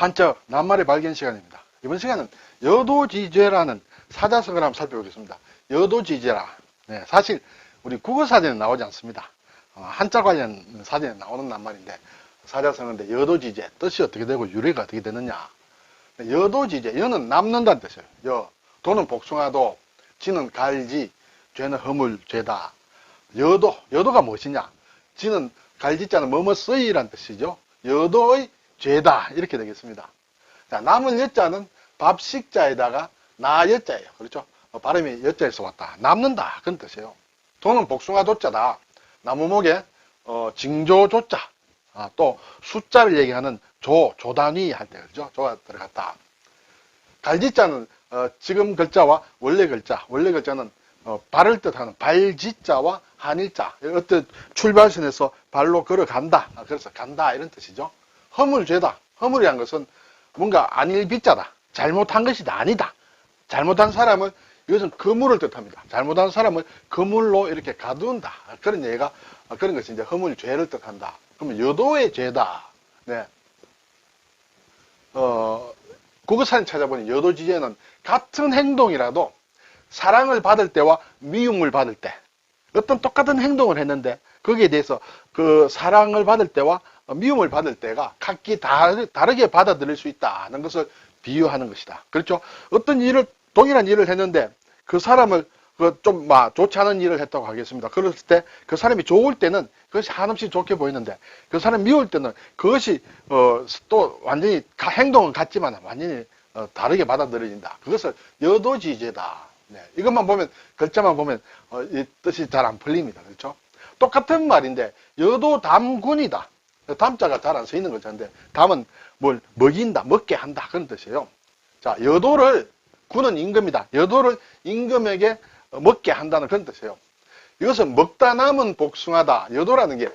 한자 낱말의 발견 시간입니다. 이번 시간은 여도지죄라는 사자성어를 한번 살펴보겠습니다. 여도지죄라. 네, 사실 우리 국어 사전에 나오지 않습니다. 어, 한자 관련 사전에 나오는 낱말인데 사자성어인데 여도지죄 뜻이 어떻게 되고 유래가 어떻게 되느냐. 네, 여도지죄 여는 남는다는 뜻이에요. 여 도는 복숭아도 지는 갈지 죄는 허물 죄다. 여도 여도가 무엇이냐? 지는 갈지자는 뭐뭐 쓰이란 뜻이죠. 여도의 죄다 이렇게 되겠습니다. 자, 남은 여자는 밥식자에다가 나 여자예요. 그렇죠? 어, 발음이 여자에서 왔다. 남는다. 그런 뜻이에요. 도는 복숭아 도자다. 나무목에 어, 징조 조자. 아, 또 숫자를 얘기하는 조, 조단위 할 때 그죠? 조가 들어갔다. 갈지자는 어, 지금 글자와 원래 글자, 원래 글자는 어, 발을 뜻하는 발지자와 한일자. 어떤 출발선에서 발로 걸어간다. 아, 그래서 간다 이런 뜻이죠. 허물죄다. 허물이란 것은 뭔가 안일비자다. 잘못한 것이다. 아니다. 잘못한 사람을 이것은 그물을 뜻합니다. 잘못한 사람을 그물로 이렇게 가둔다. 그런 얘기가 아, 그런 것이 이제 허물죄를 뜻한다. 그러면 여도의 죄다. 네. 어, 국어사전 찾아보니 여도지죄는 같은 행동이라도 사랑을 받을 때와 미움을 받을 때 어떤 똑같은 행동을 했는데 거기에 대해서 그 사랑을 받을 때와 미움을 받을 때가 각기 다르, 다르게 받아들일 수 있다는 것을 비유하는 것이다. 그렇죠? 어떤 일을 동일한 일을 했는데 그 사람을 그좀 막 좋지 않은 일을 했다고 하겠습니다. 그랬을 때그 사람이 좋을 때는 그것이 한없이 좋게 보이는데 그 사람이 미울 때는 그것이 어, 또 완전히 가- 행동은 같지만 완전히 어, 다르게 받아들여진다. 그것을 여도지죄다. 네, 이것만 보면 글자만 보면 어, 이 뜻이 잘 안 풀립니다. 그렇죠? 똑같은 말인데 여도담군이다. 담자가 잘 안 쓰이는 글자인데 담은 뭘 먹인다, 먹게 한다 그런 뜻이에요. 자, 여도를 군은 임금이다. 여도를 임금에게 먹게 한다는 그런 뜻이에요. 이것은 먹다 남은 복숭아다. 여도라는 게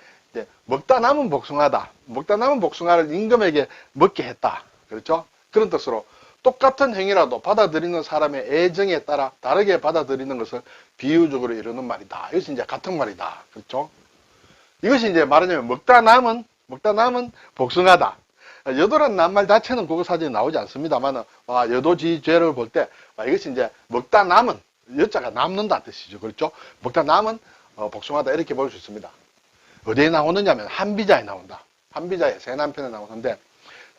먹다 남은 복숭아다. 먹다 남은 복숭아를 임금에게 먹게 했다. 그렇죠? 그런 뜻으로 똑같은 행위라도 받아들이는 사람의 애정에 따라 다르게 받아들이는 것을 비유적으로 이루는 말이다. 이것이 이제 같은 말이다. 그렇죠? 이것이 이제 말하자면 먹다 남은 먹다 남은 복숭아다. 여도란 낱말 자체는 국어 사전에 나오지 않습니다만 아, 여도지죄를 볼때 이것이 이제 먹다 남은 여자가 남는다 뜻이죠. 그렇죠? 먹다 남은 어, 복숭아다 이렇게 볼 수 있습니다. 어디에 나오느냐면 한비자에 나온다. 한비자에 세남편에 나오는데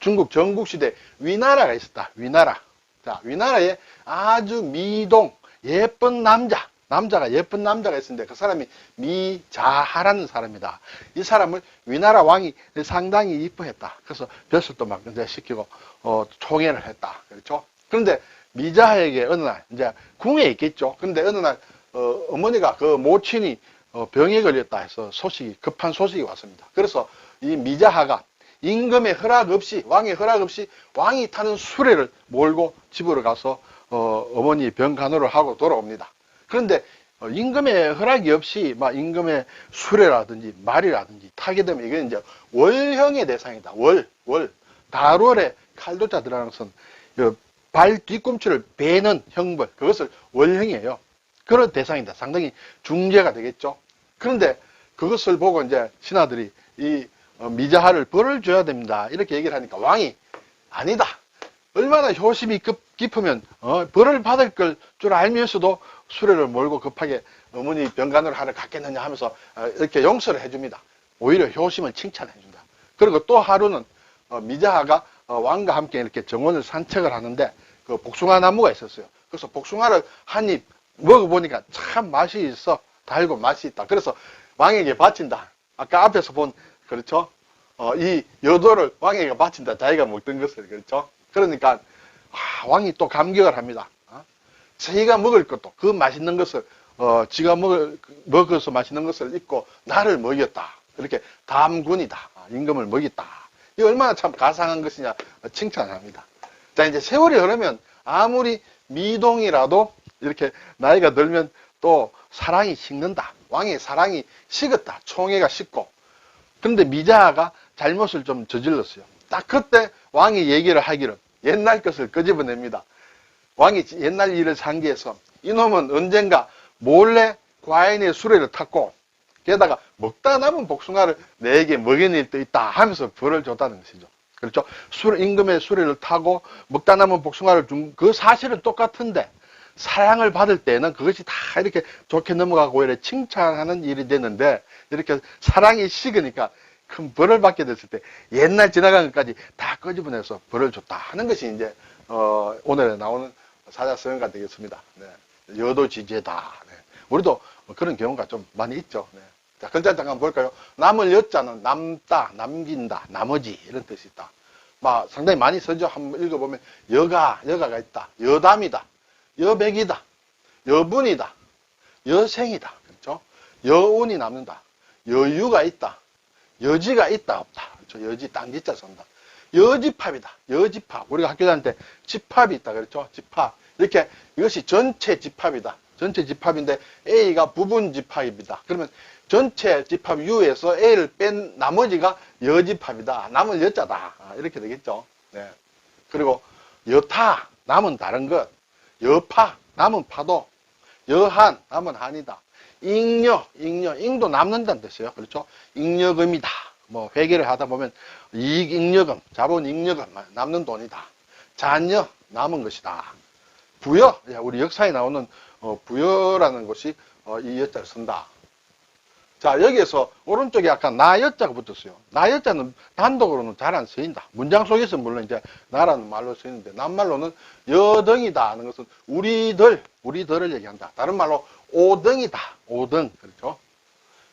중국 전국시대 위나라가 있었다. 위나라. 자, 위나라에 아주 미동 예쁜 남자 남자가 예쁜 남자가 있었는데 그 사람이 미자하라는 사람이다. 이 사람을 위나라 왕이 상당히 이뻐했다. 그래서 벼슬도 막 이제 시키고 어, 총애를 했다. 그렇죠? 그런데 미자에게 어느 날 이제 궁에 있겠죠. 그런데 어느 날 어, 어머니가 그 모친이 어, 병에 걸렸다 해서 소식이 급한 소식이 왔습니다. 그래서 이 미자하가 임금의 허락 없이 왕의 허락 없이 왕이 타는 수레를 몰고 집으로 가서 어, 어머니 병 간호를 하고 돌아옵니다. 그런데 어, 임금의 허락이 없이 막 임금의 수레라든지 말이라든지 타게 되면 이건 이제 월형의 대상이다. 월, 월. 달월에 칼도자 들어가는 것은 그발 뒤꿈치를 베는 형벌. 그것을 월형이에요. 그런 대상이다. 상당히 중죄가 되겠죠. 그런데 그것을 보고 이제 신하들이 이 어, 미자하를 벌을 줘야 됩니다. 이렇게 얘기를 하니까 왕이 아니다. 얼마나 효심이 급, 깊으면 어, 벌을 받을 걸 줄 알면서도 수레를 몰고 급하게 어머니 병간호를 하러 갔겠느냐 하면서 어, 이렇게 용서를 해줍니다. 오히려 효심을 칭찬해준다. 그리고 또 하루는 어, 미자하가 어, 왕과 함께 이렇게 정원을 산책을 하는데 그 복숭아 나무가 있었어요. 그래서 복숭아를 한 입 먹어보니까 참 맛이 있어. 달고 맛이 있다. 그래서 왕에게 바친다. 아까 앞에서 본 그렇죠? 어, 이 여도를 왕에게 바친다. 자기가 먹던 것을 그렇죠? 그러니까 아, 왕이 또 감격을 합니다. 어? 자기가 먹을 것도 그 맛있는 것을 어, 지가 먹을 먹어서 맛있는 것을 잊고 나를 먹였다. 이렇게 담군이다. 아, 임금을 먹였다. 이 얼마나 참 가상한 것이냐 칭찬합니다. 자 이제 세월이 흐르면 아무리 미동이라도 이렇게 나이가 들면 또 사랑이 식는다. 왕의 사랑이 식었다. 총애가 식고. 그런데 미자가 잘못을 좀 저질렀어요. 딱 그때 왕이 얘기를 하기를 옛날 것을 끄집어냅니다. 왕이 옛날 일을 상기해서 이놈은 언젠가 몰래 과인의 수레를 탔고 게다가 먹다 남은 복숭아를 내게 먹여낼 때 있다 하면서 벌을 줬다는 것이죠. 그렇죠? 수, 임금의 수레를 타고 먹다 남은 복숭아를 준 그 사실은 똑같은데 사랑을 받을 때는 그것이 다 이렇게 좋게 넘어가고 이렇게 칭찬하는 일이 되는데 이렇게 사랑이 식으니까 큰 벌을 받게 됐을 때 옛날 지나간 것까지 다 끄집어내서 벌을 줬다 하는 것이 이제 어, 오늘에 나오는 사자성어가 되겠습니다. 네. 여도지제다. 네. 우리도 그런 경우가 좀 많이 있죠. 네. 자, 글자 잠깐 볼까요? 남을 여자는 남다, 남긴다, 나머지 이런 뜻이 있다. 막 상당히 많이 쓰죠. 한번 읽어보면 여가, 여가가 있다. 여담이다. 여백이다. 여분이다. 여생이다. 그렇죠? 여운이 남는다. 여유가 있다. 여지가 있다 없다. 그렇죠? 여지 딴지자 쓴다. 여집합이다. 여집합. 우리가 학교 다닐 때 집합이 있다. 그렇죠? 집합. 이렇게 이것이 전체 집합이다. 전체 집합인데 A가 부분 집합입니다. 그러면 전체 집합 U에서 A를 뺀 나머지가 여집합이다. 남은 여자다. 아, 이렇게 되겠죠. 네. 그리고 여타, 남은 다른 것. 여파, 남은 파도. 여한, 남은 한이다. 잉여, 잉여, 잉도 남는다는 뜻이에요. 그렇죠? 잉여금이다. 뭐 회계를 하다 보면 이익 잉여금, 자본 잉여금, 남는 돈이다. 잔여, 남은 것이다. 부여, 야, 우리 역사에 나오는 어, 부여라는 것이 어, 이 여자를 쓴다. 자, 여기에서 오른쪽에 아까 나 여자가 붙었어요. 나 여자는 단독으로는 잘 안 쓰인다. 문장 속에서 물론 이제 나라는 말로 쓰이는데 낱말로는 여등이다 하는 것은 우리들, 우리들을 얘기한다. 다른 말로 오등이다. 오등. 그렇죠?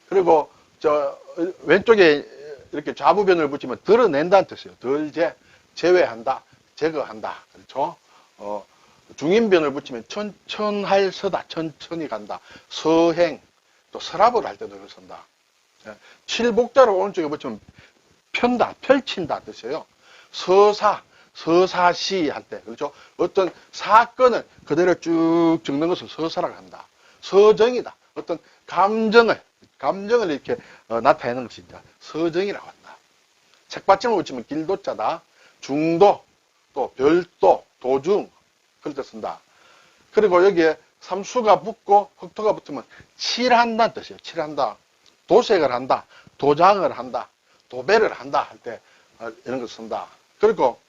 그리고 저 왼쪽에 이렇게 좌부변을 붙이면 드러낸다는 뜻이에요. 덜제, 제외한다, 제거한다. 그렇죠? 어, 중인변을 붙이면 천천할 서다, 천천히 간다. 서행, 또 서랍을 할 때도 쓴다. 예. 칠복자를 오른쪽에 붙이면 편다, 펼친다 뜻이에요. 서사, 서사시 할 때, 그렇죠? 어떤 사건을 그대로 쭉 적는 것을 서사라고 한다. 서정이다. 어떤 감정을, 감정을 이렇게 어, 나타내는 것이 이제 서정이라고 한다. 책받침을 붙이면 길도자다. 중도, 또 별도, 도중, 때 쓴다. 그리고 여기에 삼수가 붙고 흑토가 붙으면 칠한다는 뜻이에요. 칠한다. 도색을 한다. 도장을 한다. 도배를 한다 할 때 이런 거 쓴다. 그리고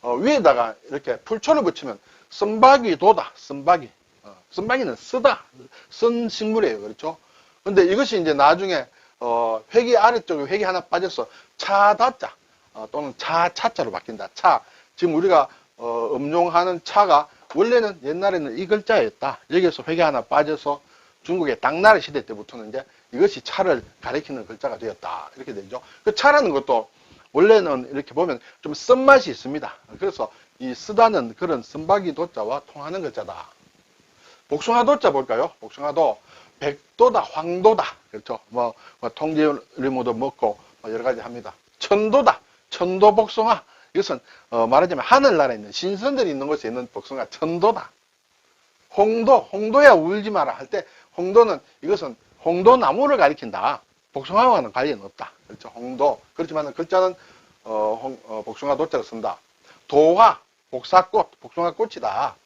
어, 위에다가 이렇게 풀초를 붙이면 쓴박이 도다. 쓴박이. 어, 쓴박이는 쓰다. 쓴 식물이에요. 그렇죠? 근데 이것이 이제 나중에 어, 회기 아래쪽에 회기 하나 빠져서 차다자 어, 또는 차차자로 바뀐다. 차. 지금 우리가 어, 음용하는 차가 원래는 옛날에는 이 글자였다. 여기에서 회계 하나 빠져서 중국의 당나라 시대 때부터는 이제 이것이 차를 가리키는 글자가 되었다. 이렇게 되죠. 그 차라는 것도 원래는 이렇게 보면 좀 쓴맛이 있습니다. 그래서 이 쓰다는 그런 쓴박이 도자와 통하는 글자다. 복숭아 도자 볼까요? 복숭아도 백도다, 황도다. 그렇죠. 뭐, 뭐 통제리모도 먹고 뭐 여러 가지 합니다. 천도다, 천도 복숭아. 이것은 어, 말하자면 하늘나라에 있는 신선들이 있는 곳에 있는 복숭아 천도다. 홍도, 홍도야 울지 마라 할 때 홍도는 이것은 홍도 나무를 가리킨다. 복숭아와는 관련 없다. 그렇죠. 홍도. 그렇지만 글자는 어, 홍, 어, 복숭아 도자를 쓴다. 도화, 복사꽃, 복숭아 꽃이다.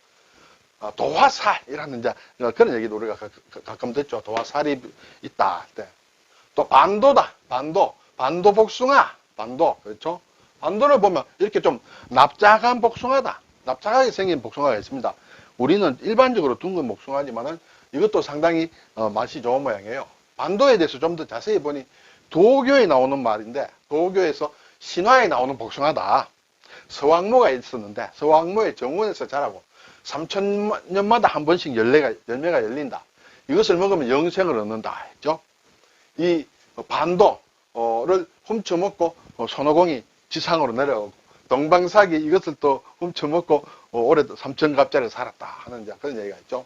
어, 도화살이라는 이제 그런 얘기도 우리가 가, 가끔 듣죠. 도화살이 있다 할 때. 또 반도다. 반도. 반도 복숭아. 반도. 그렇죠. 반도를 보면 이렇게 좀 납작한 복숭아다. 납작하게 생긴 복숭아가 있습니다. 우리는 일반적으로 둥근 복숭아지만은 이것도 상당히 어, 맛이 좋은 모양이에요. 반도에 대해서 좀 더 자세히 보니 도교에 나오는 말인데 도교에서 신화에 나오는 복숭아다. 서왕모가 있었는데 서왕모의 정원에서 자라고 3천 년마다 한 번씩 열매가, 열매가 열린다. 이것을 먹으면 영생을 얻는다 했죠. 이 반도를 훔쳐먹고 어, 손오공이 지상으로 내려오고 동방사기 이것을 또 훔쳐먹고 어, 올해도 삼천갑자를 살았다 하는 그런 얘기가 있죠.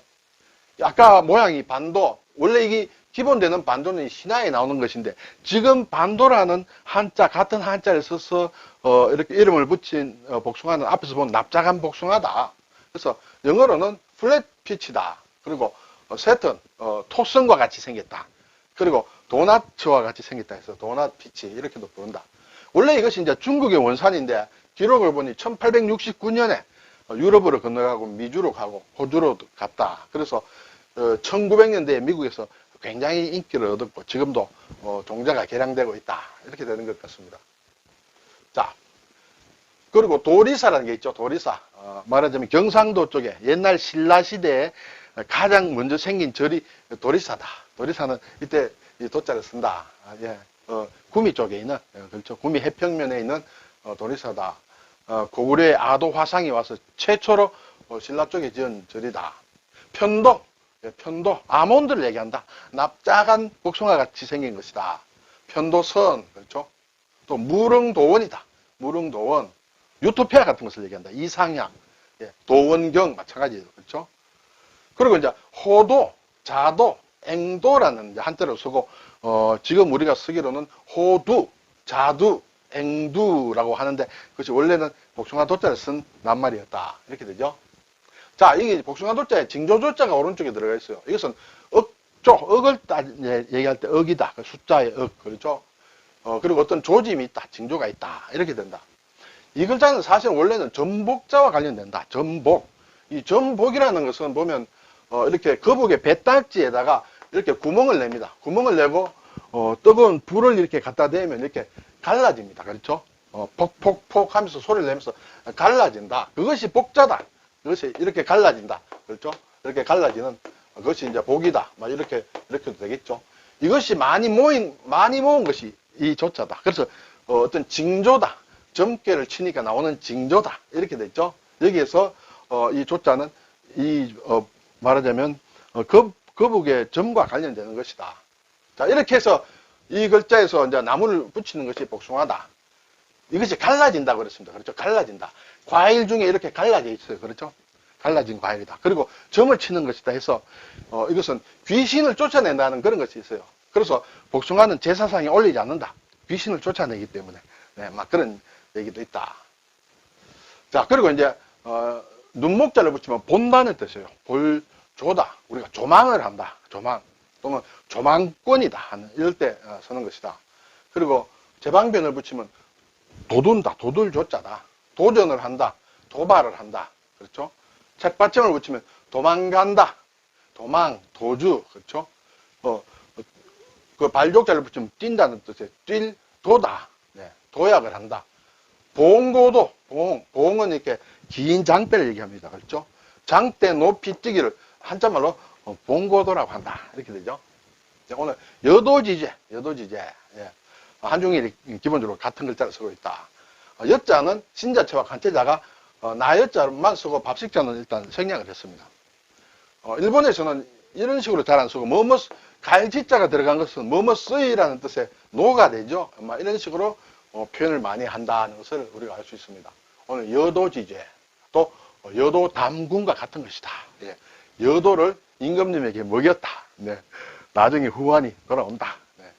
아까 모양이 반도 원래 이게 기본되는 반도는 신화에 나오는 것인데 지금 반도라는 한자 같은 한자를 써서 어, 이렇게 이름을 붙인 어, 복숭아는 앞에서 보면 납작한 복숭아다. 그래서 영어로는 플랫 피치다. 그리고 어, 셋은 어, 토성과 같이 생겼다. 그리고 도나츠와 같이 생겼다 해서 도낫 피치 이렇게도 부른다. 원래 이것이 이제 중국의 원산인데 기록을 보니 1869년에 유럽으로 건너가고 미주로 가고 호주로 갔다. 그래서 1900년대에 미국에서 굉장히 인기를 얻었고 지금도 어, 종자가 개량되고 있다. 이렇게 되는 것 같습니다. 자, 그리고 도리사라는 게 있죠. 도리사. 어, 말하자면 경상도 쪽에 옛날 신라 시대에 가장 먼저 생긴 절이 도리사다. 도리사는 이때 이 도자를 쓴다. 아, 예. 어, 구미 쪽에 있는 예, 그렇죠. 구미 해평면에 있는 어, 도리사다. 어, 고구려의 아도 화상이 와서 최초로 어, 신라 쪽에 지은 절이다. 편도, 예, 편도, 아몬드를 얘기한다. 납작한 복숭아 같이 생긴 것이다. 편도선, 그렇죠. 또 무릉도원이다. 무릉도원, 유토피아 같은 것을 얘기한다. 이상향, 예, 도원경 마찬가지예요. 그렇죠. 그리고 이제 호도, 자도, 앵도라는 한자를 쓰고 어, 지금 우리가 쓰기로는 호두, 자두, 앵두라고 하는데 그것이 원래는 복숭아 도자를 쓴 낱말이었다. 이렇게 되죠. 자, 이게 복숭아 도자에 징조조자가 오른쪽에 들어가 있어요. 이것은 억조, 억을 따, 예, 얘기할 때 억이다. 그 숫자의 억, 그렇죠? 어, 그리고 어떤 조짐이 있다. 징조가 있다. 이렇게 된다. 이 글자는 사실 원래는 전복자와 관련된다. 전복. 이 전복이라는 것은 보면 어, 이렇게 거북의 배딱지에다가 이렇게 구멍을 냅니다. 구멍을 내고 어, 뜨거운 불을 이렇게 갖다 대면 이렇게 갈라집니다. 그렇죠? 어, 폭폭폭 하면서 소리를 내면서 갈라진다. 그것이 복자다. 그것이 이렇게 갈라진다. 그렇죠? 이렇게 갈라지는 그것이 이제 복이다. 막 이렇게 이렇게도 되겠죠. 이것이 많이 모인 많이 모은 것이 이 조자다. 그래서 어, 떤 징조다. 점괘를 치니까 나오는 징조다. 이렇게 됐죠. 여기에서 어, 이 조자는 이 어, 말하자면 어, 거, 거북의 점과 관련되는 것이다. 자 이렇게 해서 이 글자에서 이제 나무를 붙이는 것이 복숭아다. 이것이 갈라진다고 그랬습니다. 그렇죠? 갈라진다. 과일 중에 이렇게 갈라져 있어요. 그렇죠? 갈라진 과일이다. 그리고 점을 치는 것이다 해서 어, 이것은 귀신을 쫓아낸다는 그런 것이 있어요. 그래서 복숭아는 제사상에 올리지 않는다. 귀신을 쫓아내기 때문에 네, 막 그런 얘기도 있다. 자 그리고 이제 어, 눈목자를 붙이면 본다는 뜻이에요. 볼 조다. 우리가 조망을 한다. 조망 또는 조망권이다 하는 이럴 때 어, 쓰는 것이다. 그리고 제방변을 붙이면 도둔다. 도둘 조자다. 도전을 한다. 도발을 한다. 그렇죠? 책받침을 붙이면 도망간다. 도망, 도주. 그렇죠? 어, 그 발족자를 붙이면 뛴다는 뜻의 뛸, 도다. 네, 도약을 한다. 봉고도, 봉, 봉은 이렇게 긴 장대를 얘기합니다. 그렇죠? 장대 높이 뛰기를 한자말로 어, 봉고도라고 한다. 이렇게 되죠. 자, 오늘 여도지제, 여도지제. 예. 한중일이 기본적으로 같은 글자를 쓰고 있다. 어, 여자는 신자체와 간체자가 어, 나여자만 쓰고 밥식자는 일단 생략을 했습니다. 어, 일본에서는 이런 식으로 잘 안 쓰고 뭐뭐 갈지자가 들어간 것은 뭐뭐 쓰이라는 뜻의 노가 되죠. 아마 이런 식으로 어, 표현을 많이 한다는 것을 우리가 알 수 있습니다. 오늘 여도지제 또 어, 여도 담군과 같은 것이다. 예. 여도를 임금님에게 먹였다. 네. 나중에 후환이 돌아온다. 네.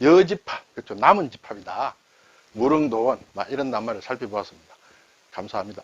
여집합, 그렇죠. 남은 집합이다. 무릉도원, 막 이런 낱말을 살펴보았습니다. 감사합니다.